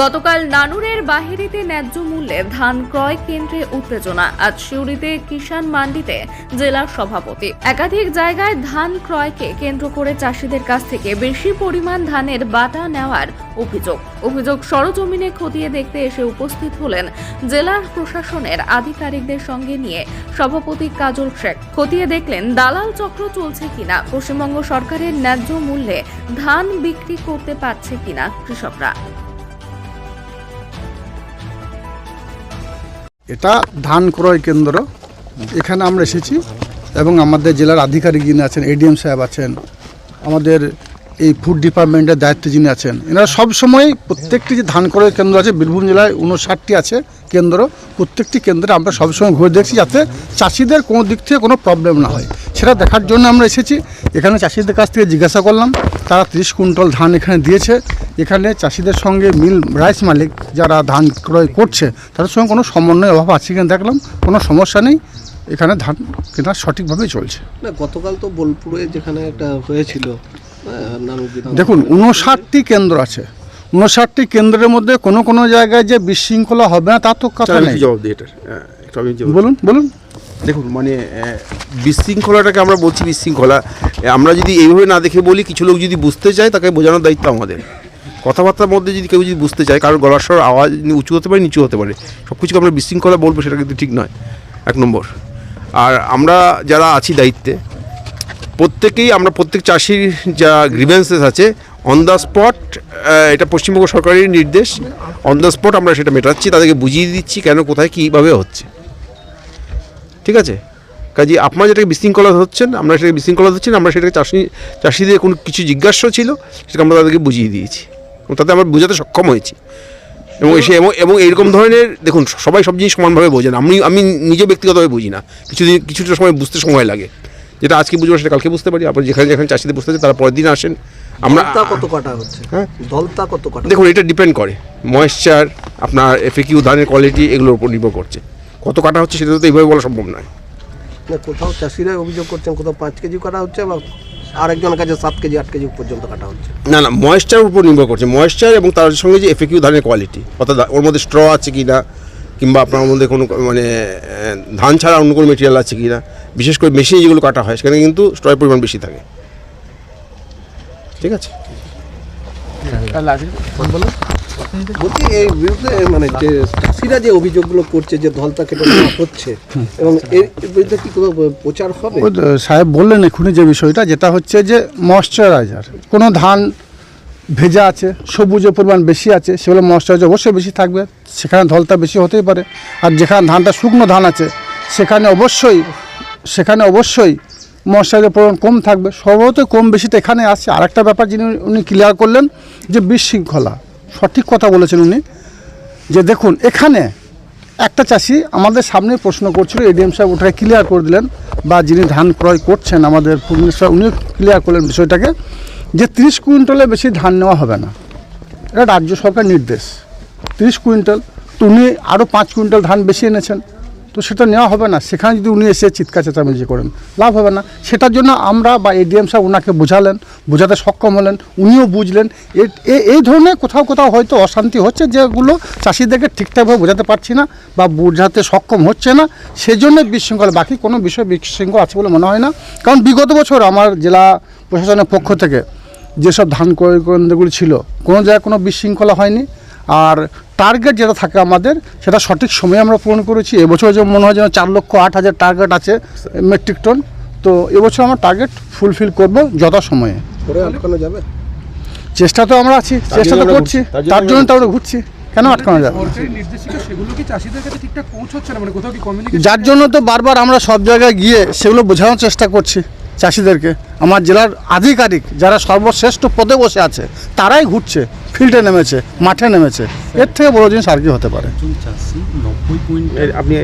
গতকাল নানুরের বাহিরিতে ন্যায্য মূল্যে ধান ক্রয় কেন্দ্রে উত্তেজনা। আজ সিউড়িতে কিষাণ মান্ডিতে জেলার সভাপতি। একাধিক জায়গায় ধান ক্রয়কে কেন্দ্র করে চাষিদের কাছ থেকে বেশি পরিমাণ ধানের বাটা নেওয়ার অভিযোগ। অভিযোগ সরজমিনে খতিয়ে দেখতে এসে উপস্থিত হলেন জেলা প্রশাসনের আধিকারিকদের সঙ্গে নিয়ে সভাপতি কাজল শেখ। খতিয়ে দেখলেন, দালাল চক্র চলছে কিনা, পশ্চিমবঙ্গ সরকারের ন্যায্য মূল্যে ধান বিক্রি করতে পারছে কিনা কৃষকরা। এটা ধান ক্রয় কেন্দ্র। এখানে আমরা এসেছি এবং আমাদের জেলার আধিকারিক যিনি আছেন এডিএম সাহেব আছেন, আমাদের এই ফুড ডিপার্টমেন্টের দায়িত্বে যিনি আছেন, এনারা সব সময় প্রত্যেকটি যে ধান ক্রয় কেন্দ্র আছে, বীরভূম জেলায় উনষাটটি আছে কেন্দ্র, প্রত্যেকটি কেন্দ্রে আমরা সবসময় ঘুরে দেখছি যাতে চাষিদের কোনো দিক থেকে কোনো প্রবলেম না হয়। সেটা দেখার জন্য আমরা এসেছি। এখানে চাষিদের কাছ থেকে জিজ্ঞাসা করলাম তারা তিরিশ কুইন্টাল ধান এখানে দিয়েছে। এখানে চাষিদের সঙ্গে মিল রাইস মালিক যারা ধান ক্রয় করছে তাদের সঙ্গে কোনো সমন্বয় অভাব আছে কিনা দেখলাম কোনো সমস্যা নেই। এখানে ধান কেনা সঠিকভাবেই চলছে। না গতকাল তো বোলপুরে যেখানে একটা হয়েছিল হ্যাঁ, দেখুন উনষাটটি কেন্দ্র আছে। উনষাটটি কেন্দ্রের মধ্যে কোনো কোনো জায়গায় যে বিশৃঙ্খলা হবে না তার তো কথা নেই। হ্যাঁ। বলুন বলুন। দেখুন মানে বিশৃঙ্খলাটাকে আমরা বলছি বিশৃঙ্খলা। আমরা যদি এইভাবে না দেখে বলি, কিছু লোক যদি বুঝতে চায়, তাকে বোঝানোর দায়িত্ব আমাদের। কথাবার্তার মধ্যে যদি কেউ যদি বুঝতে চায় কারোর গলার স্বর আওয়াজ উঁচু হতে পারে, নিচু হতে পারে সব কিছুকে আমরা বিশৃঙ্খলা বলব, সেটা কিন্তু ঠিক নয়। এক নম্বর। আর আমরা যারা আছি দায়িত্বে, প্রত্যেকেই আমরা, প্রত্যেক চাষির যা গ্রিভেন্সেস আছে অন দ্য স্পট এটা পশ্চিমবঙ্গ সরকারের নির্দেশ অন দ্য স্পট আমরা সেটা মেটাচ্ছি, তাদেরকে বুঝিয়ে দিচ্ছি কেন, কোথায়, কীভাবে হচ্ছে। ঠিক আছে? কাজে আপনারা যেটাকে বিশৃঙ্খলা হচ্ছেন আমরা সেটাকে বিশৃঙ্খলা হচ্ছেন আমরা সেটাকে চাষি চাষিদের কোনো কিছু জিজ্ঞাসা ছিল সেটা আমরা তাদেরকে বুঝিয়ে দিয়েছি। এবং তাতে আমরা বোঝাতে সক্ষম হয়েছি। এবং এসে এবং এবং এইরকম ধরনের দেখুন সবাই সব জিনিস সমানভাবে বোঝেন। আমি আমি নিজে ব্যক্তিগতভাবে বুঝি না। কিছুদিন কিছুটা সময় বুঝতে সময় লাগে। যেটা আজকে বুঝব সেটা কালকে বুঝতে পারি। আবার যেখানে যেখানে চাষিদের বুঝতে তারা পরের দিন আসেন। আমরা কত কাটা হচ্ছে? হ্যাঁ? দলতা কত কাটা? দেখুন এটা ডিপেন্ড করে। ময়েশ্চার আপনার এফএকিউ ধানের কোয়ালিটি এগুলোর উপর নির্ভর করছে। কত কাটা হচ্ছে সেটা তো এইভাবে বলা সম্ভব নয়। না কোথাও চাষিরা অভিযোগ করছেন কোথাও পাঁচ কেজি কাটা হচ্ছে বা আরেকজনের কাছে সাত কেজি আট কেজি পর্যন্ত কাটা হচ্ছে। না না ময়েশ্চারের উপর নির্ভর করছে। ময়েশ্চার এবং তার সঙ্গে যে এফএকিউ ধানের কোয়ালিটি অর্থাৎ ওর মধ্যে স্ট্র আছে কি না কিংবা আপনার মধ্যে কোনো মানে ধান ছাড়া অন্য কোনো মেটেরিয়াল আছে কি না বিশেষ করে মেশিনে যেগুলো কাটা হয় সেখানে কিন্তু স্ট্রয়ের পরিমাণ বেশি থাকে। ঠিক আছে? বলছি, এই বিরুদ্ধে মানে যে চাষিরা যে অভিযোগগুলো করছে, যে দলতা কেটে হচ্ছে, এবং এর বিরুদ্ধে কি কোনো প্রচার হবে? সাহেব বললেন এক্ষুনি যে বিষয়টা, যেটা হচ্ছে যে ময়শ্চারাইজার, কোনো ধান ভেজা আছে সবুজের পরিমাণ বেশি আছে, সেগুলো ময়শ্চারাইজার অবশ্যই বেশি থাকবে, সেখানে ধলতা বেশি হতেই পারে, আর যেখানে ধানটা শুকনো ধান আছে, সেখানে অবশ্যই সেখানে অবশ্যই ময়শ্চারাইজার পরিমাণ কম থাকবে সর্বত কম বেশিটা এখানে আসছে আরেকটা ব্যাপার যিনি উনি ক্লিয়ার করলেন, যে বিশৃঙ্খলা। সঠিক কথা বলেছেন উনি, যে দেখুন, এখানে একটা চাষি আমাদের সামনে প্রশ্ন করছিল, এডিএম সাহেব ওটাকে ক্লিয়ার করে দিলেন বা যিনি ধান ক্রয় করছেন আমাদের পূর্ণেশ উনিও ক্লিয়ার করলেন বিষয়টাকে, যে তিরিশ কুইন্টালে বেশি ধান নেওয়া হবে না। এটা রাজ্য সরকার নির্দেশ। তিরিশ কুইন্টাল, তো উনি আরও পাঁচ কুইন্টাল ধান বেশি এনেছেন। তো সেটা নেওয়া হবে না সেখানে যদি উনি এসে চিৎকার চেঁচামেচি করেন লাভ হবে না সেটার জন্য আমরা বা এডিএম সাহেব ওনাকে বোঝালেন বোঝাতে সক্ষম হলেন উনিও বুঝলেন এই ধরনের কোথাও কোথাও হয়তো অশান্তি হচ্ছে যেগুলো চাষিদেরকে ঠিকঠাকভাবে বোঝাতে পারছি না বা বোঝাতে সক্ষম হচ্ছে না সেজন্য বিশৃঙ্খলা বাকি কোনো বিষয় বিশৃঙ্খল আছে বলে মনে হয় না কারণ বিগত বছর আমার জেলা প্রশাসনের পক্ষ থেকে যেসব ধান ক্রয় কেন্দ্রগুলি ছিল কোনো জায়গায় কোনো বিশৃঙ্খলা হয়নি আর টার্গেট যেটা থাকে আমাদের সেটা সঠিক সময়ে আমরা পূরণ করেছি। এবছর যে মনে হয় যেন চার লক্ষ আট হাজার টার্গেট আছে মেট্রিক টন তো এবছর আমরা টার্গেট ফুলফিল করব যথা সময়ে যাবে? চেষ্টা তো আমরা আছি চেষ্টা তো করছি। তার জন্য তো আমরা ঘুরছি। কেন আটকানো যাবে সরকারি নির্দেশিকা সেগুলো কি চাষিদের কাছে ঠিকঠাক পৌঁছচ্ছে না? মানে কোথাও কি কমিউনিকেশন যার জন্য তো বারবার আমরা সব জায়গায় গিয়ে সেগুলো বোঝানোর চেষ্টা করছি। চাষিদেরকে আমার জেলার আধিকারিক যারা সর্বশ্রেষ্ঠ পদে বসে আছে তারাই ঘুরছে ফিল্ডে নেমেছে মাঠে নেমেছে। এর থেকে বড় জিনিস আর কি হতে পারে। আপনি